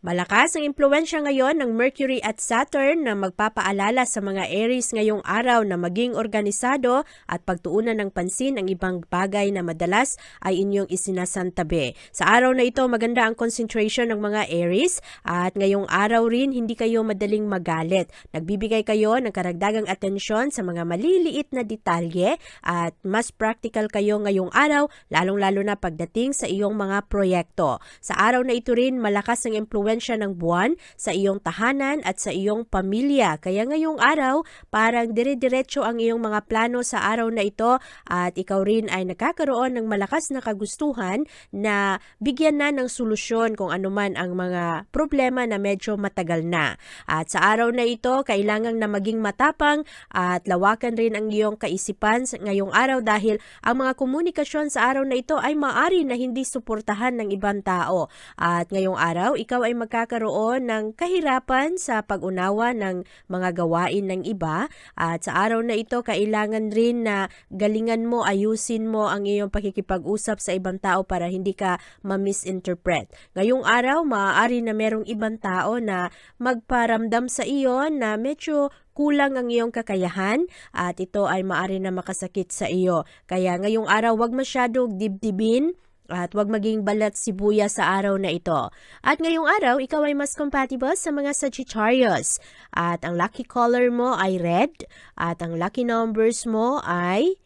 Malakas ang impluensya ngayon ng Mercury at Saturn na magpapaalala sa mga Aries ngayong araw na maging organisado at pagtuunan ng pansin ang ibang bagay na madalas ay inyong isinasantabi. Sa araw na ito, maganda ang concentration ng mga Aries at ngayong araw rin hindi kayo madaling magalit. Nagbibigay kayo ng karagdagang atensyon sa mga maliliit na detalye at mas practical kayo ngayong araw lalong-lalo na pagdating sa iyong mga proyekto. Sa araw na ito rin malakas ang impluensya ng buwan sa iyong tahanan at sa iyong pamilya. Kaya ngayong araw, parang dire-diretso ang iyong mga plano sa araw na ito at ikaw rin ay nagkakaroon ng malakas na kagustuhan na bigyan na ng solusyon kung anuman ang mga problema na medyo matagal na. At sa araw na ito, kailangan na maging matapang at lawakan rin ang iyong kaisipan ngayong araw dahil ang mga komunikasyon sa araw na ito ay maari na hindi suportahan ng ibang tao. At ngayong araw, ikaw ay magkakaroon ng kahirapan sa pag-unawa ng mga gawain ng iba. At sa araw na ito, kailangan rin na galingan mo, ayusin mo ang iyong pakikipag-usap sa ibang tao para hindi ka ma-misinterpret. Ngayong araw, maaari na merong ibang tao na magparamdam sa iyo na medyo kulang ang iyong kakayahan at ito ay maaari na makasakit sa iyo. Kaya ngayong araw, wag masyadong dibdibin at huwag maging balat sibuya sa araw na ito. At ngayong araw, ikaw ay mas compatible sa mga Sagittarius. At ang lucky color mo ay red. At ang lucky numbers mo ay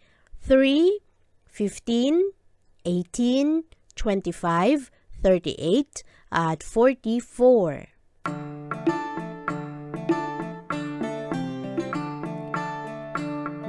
3, 15, 18, 25, 38, at 44.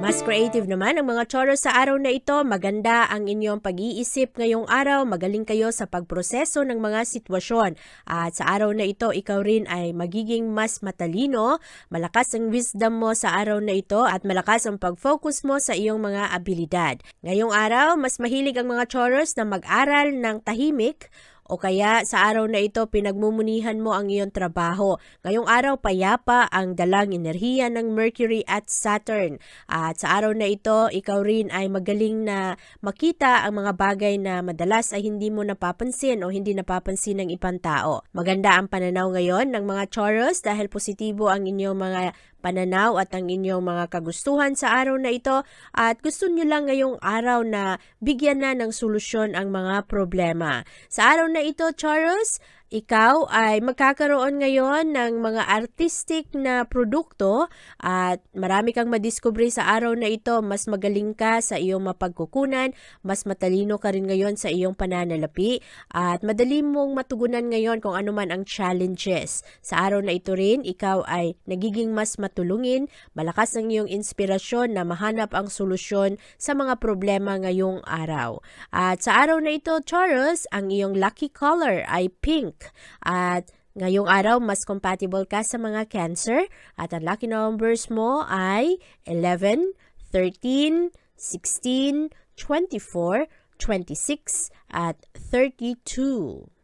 Mas creative naman ang mga Taurus sa araw na ito. Maganda ang inyong pag-iisip ngayong araw. Magaling kayo sa pagproseso ng mga sitwasyon. At sa araw na ito, ikaw rin ay magiging mas matalino. Malakas ang wisdom mo sa araw na ito at malakas ang pag-focus mo sa iyong mga abilidad. Ngayong araw, mas mahilig ang mga Taurus na mag-aral ng tahimik o kaya sa araw na ito pinagmumunihan mo ang iyong trabaho. Ngayong araw payapa ang dalang enerhiya ng Mercury at Saturn. At sa araw na ito, ikaw rin ay magaling na makita ang mga bagay na madalas ay hindi mo napapansin o hindi napapansin ng ibang tao. Maganda ang pananaw ngayon ng mga Taurus dahil positibo ang inyong mga pananaw at ang inyong mga kagustuhan sa araw na ito at gusto nyo lang ngayong araw na bigyan na ng solusyon ang mga problema. Sa araw na ito, Taurus, ikaw ay magkakaroon ngayon ng mga artistic na produkto at marami kang madiskubre sa araw na ito. Mas magaling ka sa iyong mapagkukunan, mas matalino ka rin ngayon sa iyong pananalapi at madali mong matugunan ngayon kung ano man ang challenges. Sa araw na ito rin, ikaw ay nagiging mas matulungin, malakas ang iyong inspirasyon na mahanap ang solusyon sa mga problema ngayong araw. At sa araw na ito, Taurus, ang iyong lucky color ay pink. At ngayong araw, mas compatible ka sa mga cancer at ang lucky numbers mo ay 11, 13, 16, 24, 26, at 32.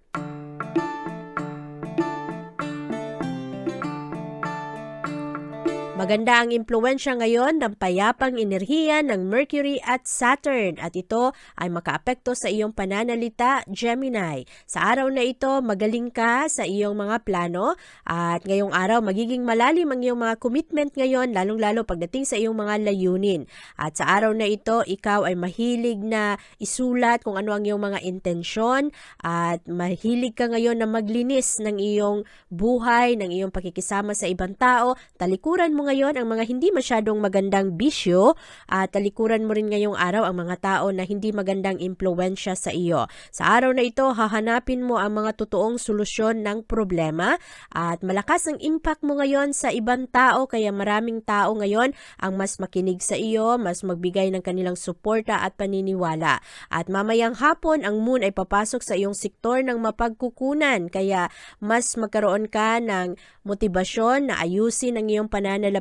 Maganda ang impluensya ngayon ng payapang enerhiya ng Mercury at Saturn at ito ay makaapekto sa iyong pananalita, Gemini. Sa araw na ito, magaling ka sa iyong mga plano at ngayong araw magiging malalim ang iyong mga commitment ngayon lalong-lalo pagdating sa iyong mga layunin. At sa araw na ito, ikaw ay mahilig na isulat kung ano ang iyong mga intensyon at mahilig ka ngayon na maglinis ng iyong buhay, ng iyong pakikisama sa ibang tao. Talikuran mo ngayon ang mga hindi masyadong magandang bisyo at talikuran mo rin ngayong araw ang mga tao na hindi magandang impluensya sa iyo. Sa araw na ito, hahanapin mo ang mga totoong solusyon ng problema at malakas ang impact mo ngayon sa ibang tao kaya maraming tao ngayon ang mas makinig sa iyo, mas magbigay ng kanilang suporta at paniniwala. At mamayang hapon, ang moon ay papasok sa iyong sektor ng mapagkukunan kaya mas magkaroon ka ng motibasyon na ayusin ang iyong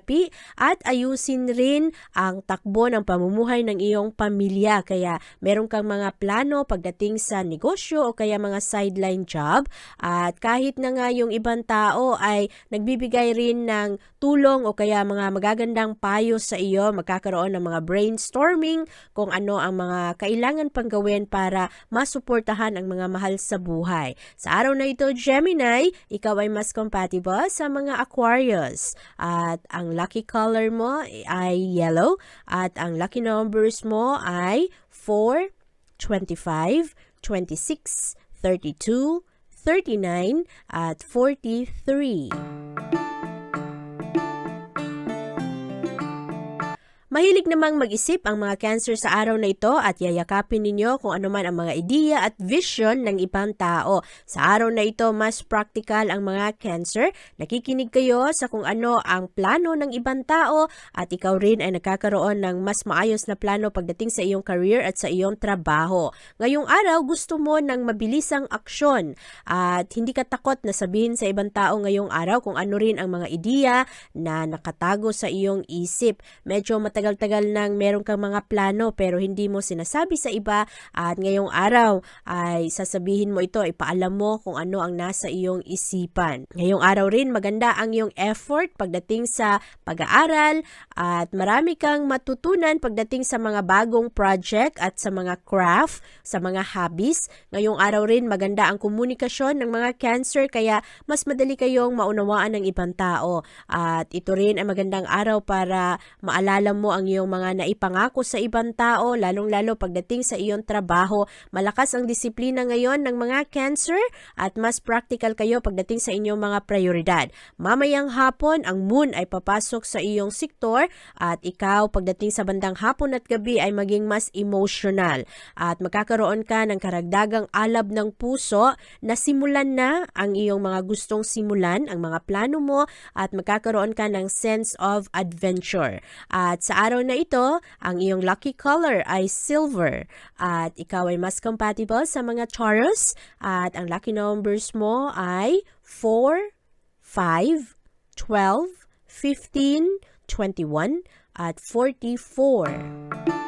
pananalapi at ayusin rin ang takbo ng pamumuhay ng iyong pamilya. Kaya meron kang mga plano pagdating sa negosyo o kaya mga sideline job at kahit na nga yung ibang tao ay nagbibigay rin ng tulong o kaya mga magagandang payo sa iyo, magkakaroon ng mga brainstorming kung ano ang mga kailangan pang gawin para masuportahan ang mga mahal sa buhay. Sa araw na ito, Gemini, ikaw ay mas compatible sa mga Aquarius. At ang lucky color mo ay yellow at ang lucky numbers mo ay 4, 25, 26, 32, 39 at 43. Mahilig namang mag-isip ang mga cancer sa araw na ito at yayakapin ninyo kung ano man ang mga ideya at vision ng ibang tao. Sa araw na ito, mas practical ang mga cancer. Nakikinig kayo sa kung ano ang plano ng ibang tao at ikaw rin ay nagkakaroon ng mas maayos na plano pagdating sa iyong career at sa iyong trabaho. Ngayong araw, gusto mo ng mabilisang aksyon at hindi ka takot na sabihin sa ibang tao ngayong araw kung ano rin ang mga ideya na nakatago sa iyong isip. Medyo matagal-tagal nang meron kang mga plano pero hindi mo sinasabi sa iba at ngayong araw ay sasabihin mo ito, ipaalam mo kung ano ang nasa iyong isipan. Ngayong araw rin maganda ang iyong effort pagdating sa pag-aaral at marami kang matutunan pagdating sa mga bagong project at sa mga craft, sa mga hobbies. Ngayong araw rin maganda ang komunikasyon ng mga cancer kaya mas madali kayong maunawaan ng ibang tao. At ito rin ay magandang araw para maalala mo ang iyong mga naipangako sa ibang tao, lalong-lalo pagdating sa iyong trabaho. Malakas ang disiplina ngayon ng mga cancer at mas practical kayo pagdating sa inyong mga prioridad. Mamayang hapon, ang moon ay papasok sa iyong sektor at ikaw pagdating sa bandang hapon at gabi ay maging mas emotional at magkakaroon ka ng karagdagang alab ng puso na simulan na ang iyong mga gustong simulan, ang mga plano mo at magkakaroon ka ng sense of adventure. At sa araw na ito, ang iyong lucky color ay silver at ikaw ay mas compatible sa mga Taurus at ang lucky numbers mo ay 4, 5, 12, 15, 21 at 44.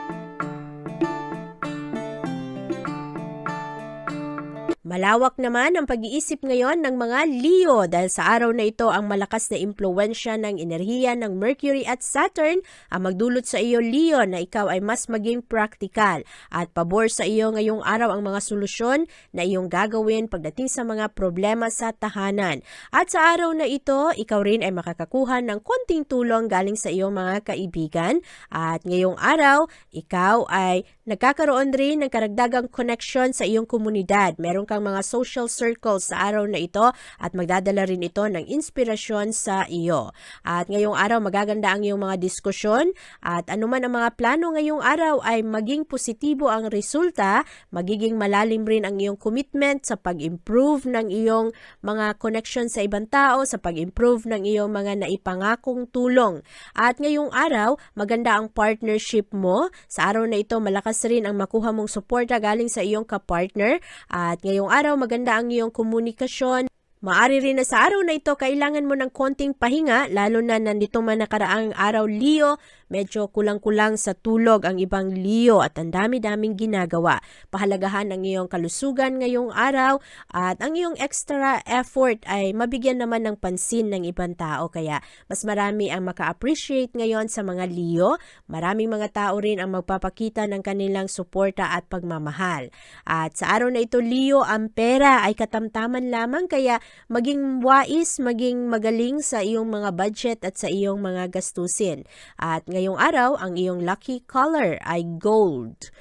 Malawak naman ang pag-iisip ngayon ng mga Leo dahil sa araw na ito ang malakas na impluensya ng enerhiya ng Mercury at Saturn ang magdulot sa iyo Leo na ikaw ay mas maging practical at pabor sa iyo ngayong araw ang mga solusyon na iyong gagawin pagdating sa mga problema sa tahanan. At sa araw na ito, ikaw rin ay makakakuha ng konting tulong galing sa iyong mga kaibigan at ngayong araw, ikaw ay nagkakaroon rin ng karagdagang connection sa iyong komunidad. Meron kang mga social circles sa araw na ito at magdadala rin ito ng inspirasyon sa iyo. At ngayong araw magaganda ang iyong mga diskusyon at anuman ang mga plano ngayong araw ay maging positibo ang resulta, magiging malalim rin ang iyong commitment sa pag-improve ng iyong mga connection sa ibang tao, sa pag-improve ng iyong mga naipangakong tulong. At ngayong araw, maganda ang partnership mo. Sa araw na ito, malakas rin ang makuha mong suporta galing sa iyong kapartner. At ngayong araw, maganda ang iyong komunikasyon. Maari rin na sa araw na ito, kailangan mo ng konting pahinga, lalo na nandito man nakaraang araw, Leo, medyo kulang-kulang sa tulog ang ibang Leo at ang dami-daming ginagawa. Pahalagahan ang iyong kalusugan ngayong araw at ang iyong extra effort ay mabigyan naman ng pansin ng ibang tao. Kaya mas marami ang maka-appreciate ngayon sa mga Leo. Maraming mga tao rin ang magpapakita ng kanilang suporta at pagmamahal. At sa araw na ito, Leo, ang pera ay katamtaman lamang kaya maging wais, maging magaling sa iyong mga budget at sa iyong mga gastusin. At ngayong araw, ang iyong lucky color ay gold.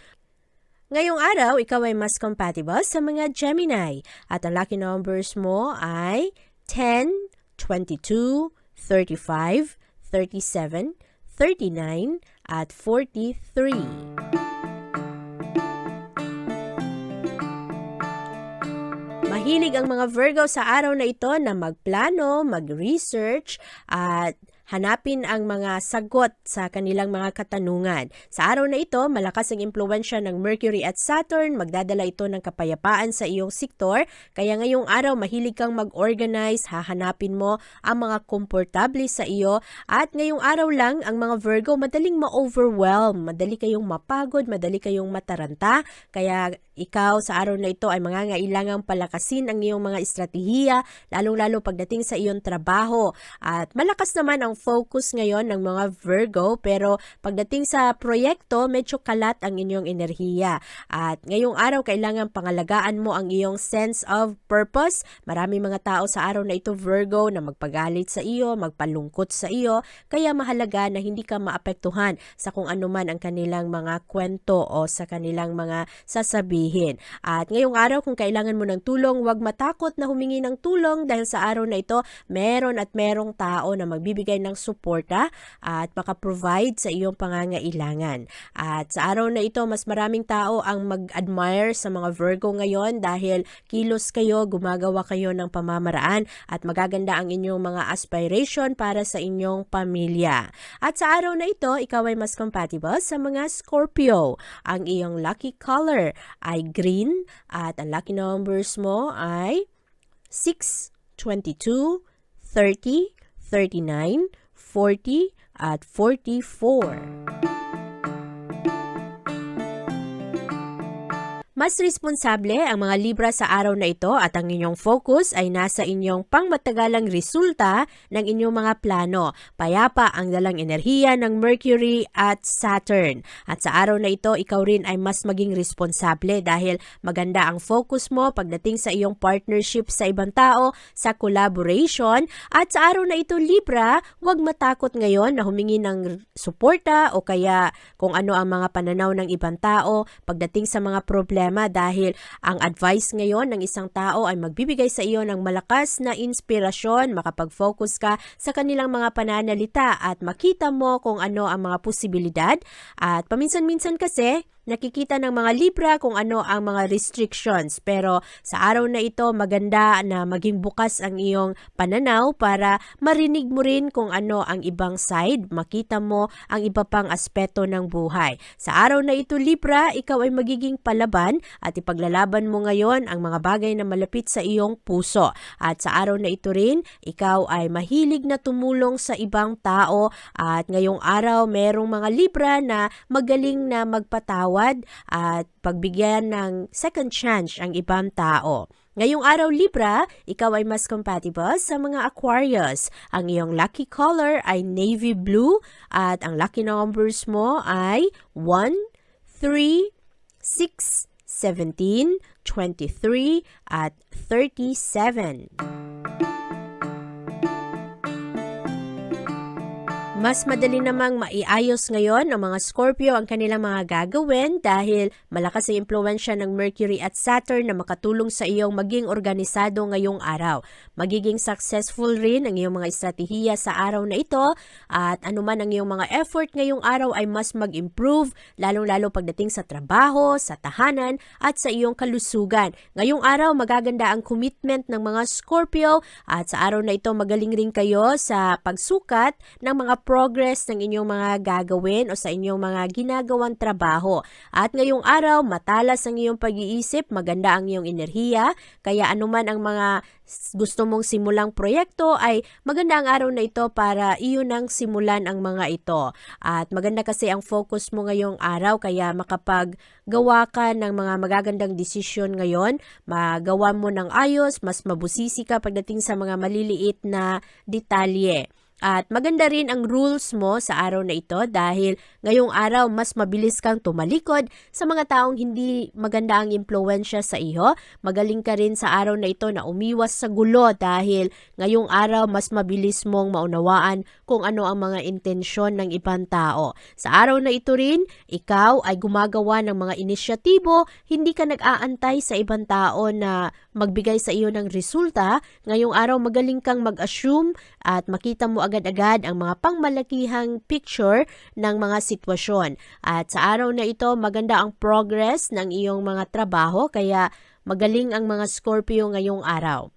Ngayong araw, ikaw ay mas compatible sa mga Gemini at ang lucky numbers mo ay 10, 22, 35, 37, 39, at 43. Mahilig ang mga Virgo sa araw na ito na magplano, mag-research at hanapin ang mga sagot sa kanilang mga katanungan. Sa araw na ito, malakas ang impluensya ng Mercury at Saturn, magdadala ito ng kapayapaan sa iyong sektor, kaya ngayong araw mahilig kang mag-organize, hahanapin mo ang mga komportable sa iyo, at ngayong araw lang ang mga Virgo madaling ma-overwhelm, madali kayong mapagod, madali kayong mataranta, kaya ikaw sa araw na ito ay mangangailangang palakasin ang iyong mga estratehiya, lalong-lalo pagdating sa iyong trabaho. At malakas naman ang focus ngayon ng mga Virgo, pero pagdating sa proyekto, medyo kalat ang inyong enerhiya. At ngayong araw, kailangan pangalagaan mo ang iyong sense of purpose. Marami mga tao sa araw na ito, Virgo, na magpagalit sa iyo, magpalungkot sa iyo, kaya mahalaga na hindi ka maapektuhan sa kung ano man ang kanilang mga kwento o sa kanilang mga sasabihin. At ngayong araw, kung kailangan mo ng tulong, huwag matakot na humingi ng tulong dahil sa araw na ito, meron at merong tao na magbibigay ng suporta at makaprovide sa iyong pangangailangan. At sa araw na ito, mas maraming tao ang mag-admire sa mga Virgo ngayon dahil kilos kayo, gumagawa kayo ng pamamaraan at magaganda ang inyong mga aspiration para sa inyong pamilya. At sa araw na ito, ikaw ay mas compatible sa mga Scorpio. Ang iyong lucky color ay green at ang lucky numbers mo ay 6, 22, 30, 39, 40, at 44. Mas responsable ang mga Libra sa araw na ito at ang inyong focus ay nasa inyong pangmatagalang resulta ng inyong mga plano. Payapa ang dalang enerhiya ng Mercury at Saturn. At sa araw na ito, ikaw rin ay mas maging responsable dahil maganda ang focus mo pagdating sa iyong partnership sa ibang tao, sa collaboration. At sa araw na ito, Libra, huwag matakot ngayon na humingi ng suporta o kaya kung ano ang mga pananaw ng ibang tao pagdating sa mga problema dahil ang advice ngayon ng isang tao ay magbibigay sa iyo ng malakas na inspirasyon, makapag-focus ka sa kanilang mga pananalita at makita mo kung ano ang mga posibilidad. At paminsan-minsan kasi nakikita ng mga Libra kung ano ang mga restrictions. Pero sa araw na ito, maganda na maging bukas ang iyong pananaw para marinig mo rin kung ano ang ibang side, makita mo ang iba pang aspeto ng buhay. Sa araw na ito, Libra, ikaw ay magiging palaban at ipaglalaban mo ngayon ang mga bagay na malapit sa iyong puso. At sa araw na ito rin, ikaw ay mahilig na tumulong sa ibang tao at ngayong araw, merong mga Libra na magaling na magpatawa patawad at pagbigyan ng second chance ang ibang tao. Ngayong araw Libra, ikaw ay mas compatible sa mga Aquarius. Ang iyong lucky color ay navy blue at ang lucky numbers mo ay 1, 3, 6, 17, 23 at 37. Mas madali namang maiayos ngayon ng mga Scorpio ang kanilang mga gagawin dahil malakas ang impluensya ng Mercury at Saturn na makatulong sa iyong maging organisado ngayong araw. Magiging successful rin ang iyong mga estratehiya sa araw na ito at anuman ang iyong mga effort ngayong araw ay mas mag-improve lalong-lalo pagdating sa trabaho, sa tahanan at sa iyong kalusugan. Ngayong araw magaganda ang commitment ng mga Scorpio at sa araw na ito magaling rin kayo sa pagsukat ng mga progress ng inyong mga gagawin o sa inyong mga ginagawang trabaho. At ngayong araw, matalas ang iyong pag-iisip, maganda ang iyong enerhiya, kaya anuman ang mga gusto mong simulang proyekto ay maganda ang araw na ito para iyon ang simulan ang mga ito. At maganda kasi ang focus mo ngayong araw kaya makapaggawa ka ng mga magagandang desisyon ngayon, magawa mo ng ayos, mas mabusisi ka pagdating sa mga maliliit na detalye. At maganda rin ang rules mo sa araw na ito dahil ngayong araw mas mabilis kang tumalikod sa mga taong hindi maganda ang impluensya sa iyo. Magaling ka rin sa araw na ito na umiwas sa gulo dahil ngayong araw mas mabilis mong maunawaan kung ano ang mga intensyon ng ibang tao. Sa araw na ito rin, ikaw ay gumagawa ng mga inisyatibo, hindi ka nag-aantay sa ibang tao na magbigay sa iyo ng resulta. Ngayong araw magaling kang mag-assume at makita mo agad-agad ang mga pangmalakihang picture ng mga sitwasyon. At sa araw na ito, maganda ang progress ng iyong mga trabaho kaya magaling ang mga Scorpio ngayong araw.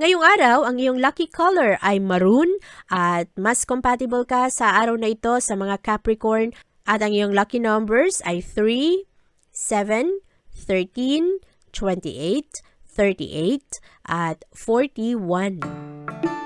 Ngayong araw, ang iyong lucky color ay maroon at mas compatible ka sa araw na ito sa mga Capricorn at ang iyong lucky numbers ay 3, 7, 13, 28, 38 at 41.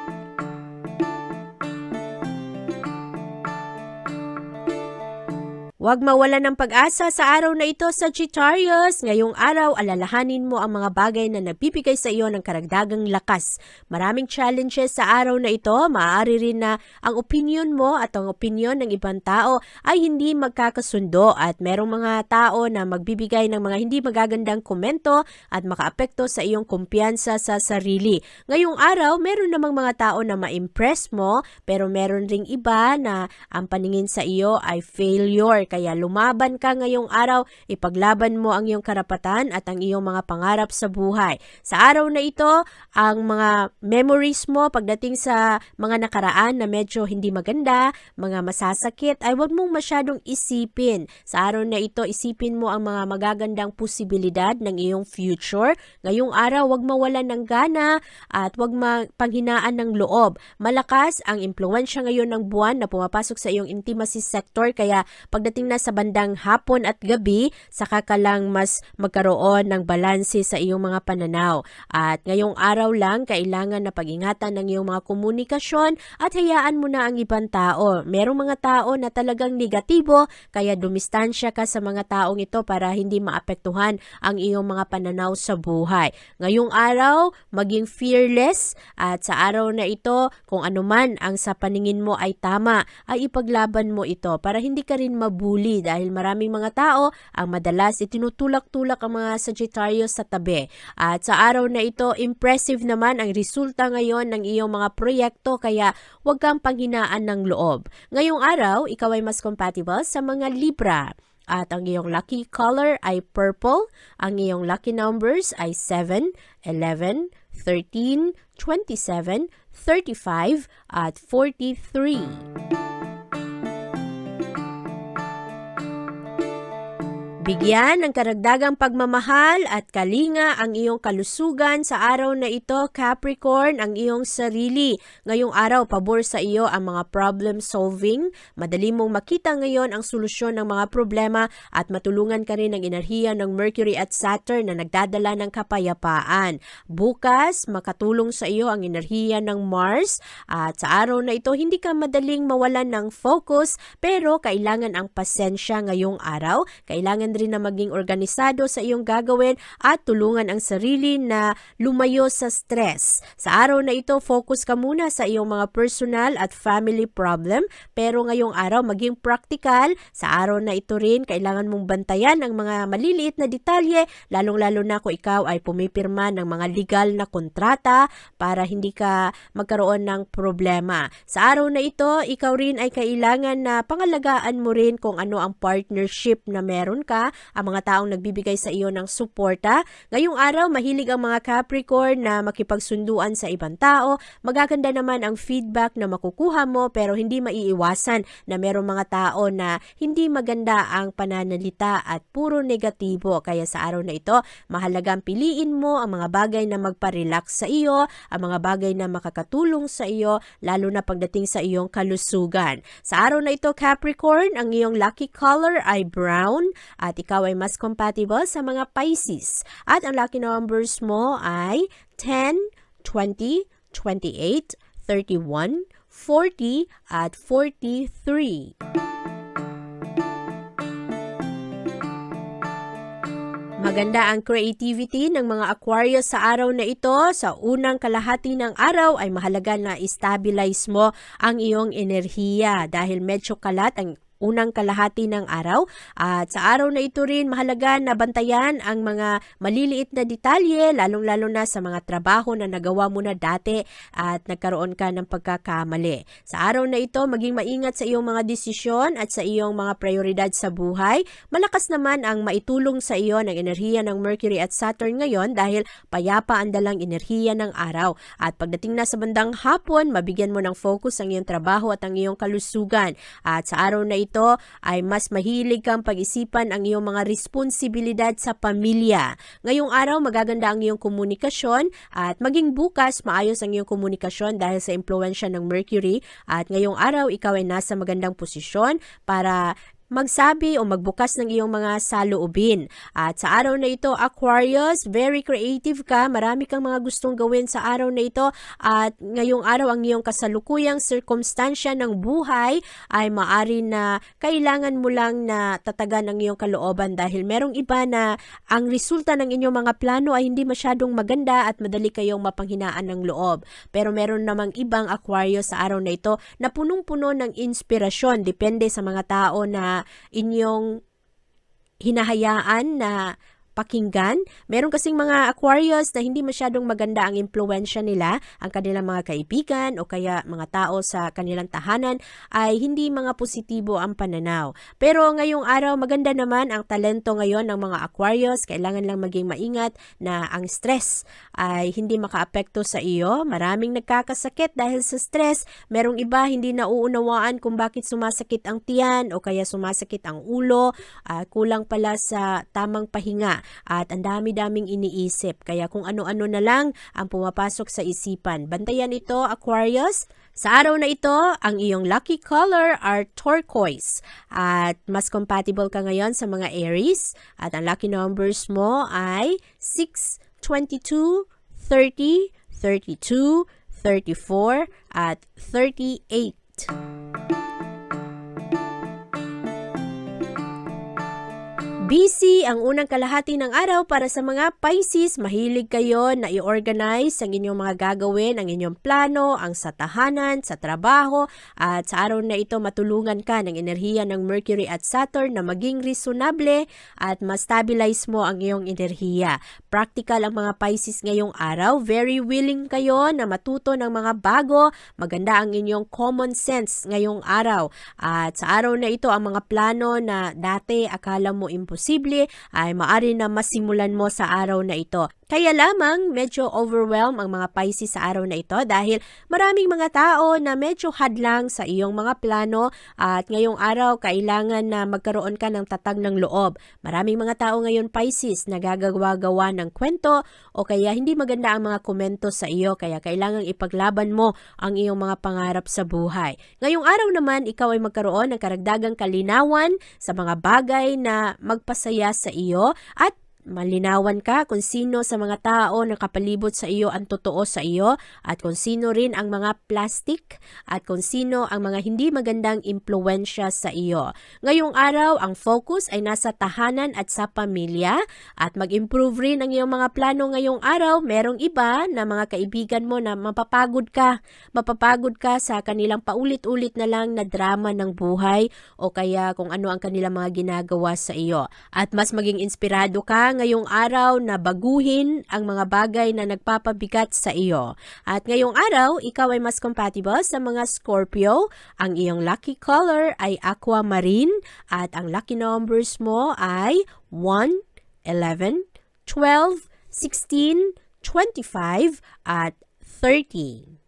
Huwag mawala ng pag-asa sa araw na ito, Sagittarius. Ngayong araw, alalahanin mo ang mga bagay na nagbibigay sa iyo ng karagdagang lakas. Maraming challenges sa araw na ito. Maaari rin na ang opinion mo at ang opinion ng ibang tao ay hindi magkakasundo at merong mga tao na magbibigay ng mga hindi magagandang komento at makaapekto sa iyong kumpiyansa sa sarili. Ngayong araw, meron namang mga tao na ma-impress mo pero meron ring iba na ang paningin sa iyo ay failure. Kaya lumaban ka ngayong araw, ipaglaban mo ang iyong karapatan at ang iyong mga pangarap sa buhay. Sa araw na ito, ang mga memories mo pagdating sa mga nakaraan na medyo hindi maganda, mga masasakit, ay huwag mong masyadong isipin. Sa araw na ito, isipin mo ang mga magagandang posibilidad ng iyong future. Ngayong araw, huwag mawalan ng gana at huwag panghinaan ng loob. Malakas ang impluensya ngayon ng buwan na pumapasok sa iyong intimacy sector kaya pagdating na sa bandang hapon at gabi, saka ka lang mas magkaroon ng balanse sa iyong mga pananaw. At ngayong araw lang, kailangan na pag-ingatan ng iyong mga komunikasyon at hayaan mo na ang ibang tao. Merong mga tao na talagang negatibo, kaya dumistansya ka sa mga taong ito para hindi maapektuhan ang iyong mga pananaw sa buhay. Ngayong araw, maging fearless at sa araw na ito, kung anuman ang sa paningin mo ay tama, ay ipaglaban mo ito para hindi ka rin mabuli dahil maraming mga tao ang madalas itinutulak-tulak ang mga Sagittarius sa tabi. At sa araw na ito, impressive naman ang resulta ngayon ng iyong mga proyekto kaya huwag kang panghinaan ng loob. Ngayong araw, ikaw ay mas compatible sa mga Libra. At ang iyong lucky color ay purple. Ang iyong lucky numbers ay 7, 11, 13, 27, 35, at 43. Bigyan ng karagdagang pagmamahal at kalinga ang iyong kalusugan sa araw na ito, Capricorn, ang iyong sarili. Ngayong araw, pabor sa iyo ang mga problem solving. Madali mong makita ngayon ang solusyon ng mga problema at matulungan ka rin ng enerhiya ng Mercury at Saturn na nagdadala ng kapayapaan. Bukas, makatulong sa iyo ang enerhiya ng Mars at sa araw na ito, hindi ka madaling mawalan ng focus pero kailangan ang pasensya ngayong araw. Kailangan rin na maging organisado sa iyong gagawin at tulungan ang sarili na lumayo sa stress. Sa araw na ito, focus ka muna sa iyong mga personal at family problem pero ngayong araw maging practical. Sa araw na ito rin, kailangan mong bantayan ang mga maliliit na detalye lalong-lalo na kung ikaw ay pumipirma ng mga legal na kontrata para hindi ka magkaroon ng problema. Sa araw na ito, ikaw rin ay kailangan na pangalagaan mo rin kung ano ang partnership na meron ka ang mga taong nagbibigay sa iyo ng suporta. Ngayong araw, mahilig ang mga Capricorn na makipagsunduan sa ibang tao. Magaganda naman ang feedback na makukuha mo pero hindi maiiwasan na merong mga tao na hindi maganda ang pananalita at puro negatibo. Kaya sa araw na ito, mahalagang piliin mo ang mga bagay na magpa-relax sa iyo, ang mga bagay na makakatulong sa iyo, lalo na pagdating sa iyong kalusugan. Sa araw na ito, Capricorn, ang iyong lucky color ay brown at ikaw ay mas compatible sa mga Pisces. At ang lucky numbers mo ay 10, 20, 28, 31, 40 at 43. Maganda ang creativity ng mga Aquarius sa araw na ito. Sa unang kalahati ng araw ay mahalaga na stabilize mo ang iyong enerhiya dahil medyo kalat ang unang kalahati ng araw. At sa araw na ito rin, mahalaga na bantayan ang mga maliliit na detalye, lalong-lalo na sa mga trabaho na nagawa mo na dati at nagkaroon ka ng pagkakamali. Sa araw na ito, maging maingat sa iyong mga desisyon at sa iyong mga prioridad sa buhay. Malakas naman ang maitulong sa iyo ng enerhiya ng Mercury at Saturn ngayon dahil payapa ang dalang enerhiya ng araw. At pagdating na sa bandang hapon, mabigyan mo ng focus ang iyong trabaho at ang iyong kalusugan. At sa araw na ito, ay mas mahilig kang pag-isipan ang iyong mga responsibilidad sa pamilya. Ngayong araw, magaganda ang iyong komunikasyon at maging bukas, maayos ang iyong komunikasyon dahil sa impluensya ng Mercury. At ngayong araw, ikaw ay nasa magandang posisyon para magsabi o magbukas ng iyong mga saloobin. At sa araw na ito, Aquarius, very creative ka. Marami kang mga gustong gawin sa araw na ito. At ngayong araw, ang iyong kasalukuyang sirkumstansya ng buhay ay maari na kailangan mo lang na tatagan ang iyong kalooban dahil merong iba na ang resulta ng inyong mga plano ay hindi masyadong maganda at madali kayong mapanghinaan ng loob. Pero meron namang ibang Aquarius sa araw na ito na punong-puno ng inspirasyon. Depende sa mga tao na inyong hinahayaan na pakinggan. Meron kasing mga Aquarius na hindi masyadong maganda ang impluensya nila, ang kanilang mga kaibigan o kaya mga tao sa kanilang tahanan ay hindi mga positibo ang pananaw. Pero ngayong araw maganda naman ang talento ngayon ng mga Aquarius. Kailangan lang maging maingat na ang stress ay hindi makaapekto sa iyo. Maraming nagkakasakit dahil sa stress. Merong iba hindi nauunawaan kung bakit sumasakit ang tiyan o kaya sumasakit ang ulo. Ah, kulang pala sa tamang pahinga at ang dami-daming iniisip. Kaya kung ano-ano na lang ang pumapasok sa isipan. Bantayan ito, Aquarius. Sa araw na ito, ang iyong lucky color are turquoise. At mas compatible ka ngayon sa mga Aries. At ang lucky numbers mo ay 6, 22, 30, 32, 34, at 38. Busy ang unang kalahati ng araw para sa mga Pisces. Mahilig kayo na i-organize ang inyong mga gagawin, ang inyong plano, ang sa tahanan, sa trabaho. At sa araw na ito, matulungan ka ng enerhiya ng Mercury at Saturn na maging reasonable at ma-stabilize mo ang iyong enerhiya. Practical ang mga Pisces ngayong araw. Very willing kayo na matuto ng mga bago. Maganda ang inyong common sense ngayong araw. At sa araw na ito, ang mga plano na dati akala mo imposible ay maari na masimulan mo sa araw na ito. Kaya lamang medyo overwhelm ang mga Pisces sa araw na ito dahil maraming mga tao na medyo hadlang sa iyong mga plano at ngayong araw kailangan na magkaroon ka ng tatag ng loob. Maraming mga tao ngayon Pisces na gagawa-gawa ng kwento o kaya hindi maganda ang mga komento sa iyo kaya kailangan ipaglaban mo ang iyong mga pangarap sa buhay. Ngayong araw naman ikaw ay magkaroon ng karagdagang kalinawan sa mga bagay na magpasaya sa iyo at malinawan ka kung sino sa mga tao na kapalibot sa iyo ang totoo sa iyo at kung sino rin ang mga plastic at kung sino ang mga hindi magandang impluensya sa iyo. Ngayong araw, ang focus ay nasa tahanan at sa pamilya at mag-improve rin ang iyong mga plano ngayong araw. Merong iba na mga kaibigan mo na mapapagod ka. Mapapagod ka sa kanilang paulit-ulit na lang na drama ng buhay o kaya kung ano ang kanilang mga ginagawa sa iyo. At mas maging inspirado ka ngayong araw na baguhin ang mga bagay na nagpapabigat sa iyo. At ngayong araw, ikaw ay mas compatible sa mga Scorpio. Ang iyong lucky color ay aquamarine at ang lucky numbers mo ay 1, 11, 12, 16, 25 at 30.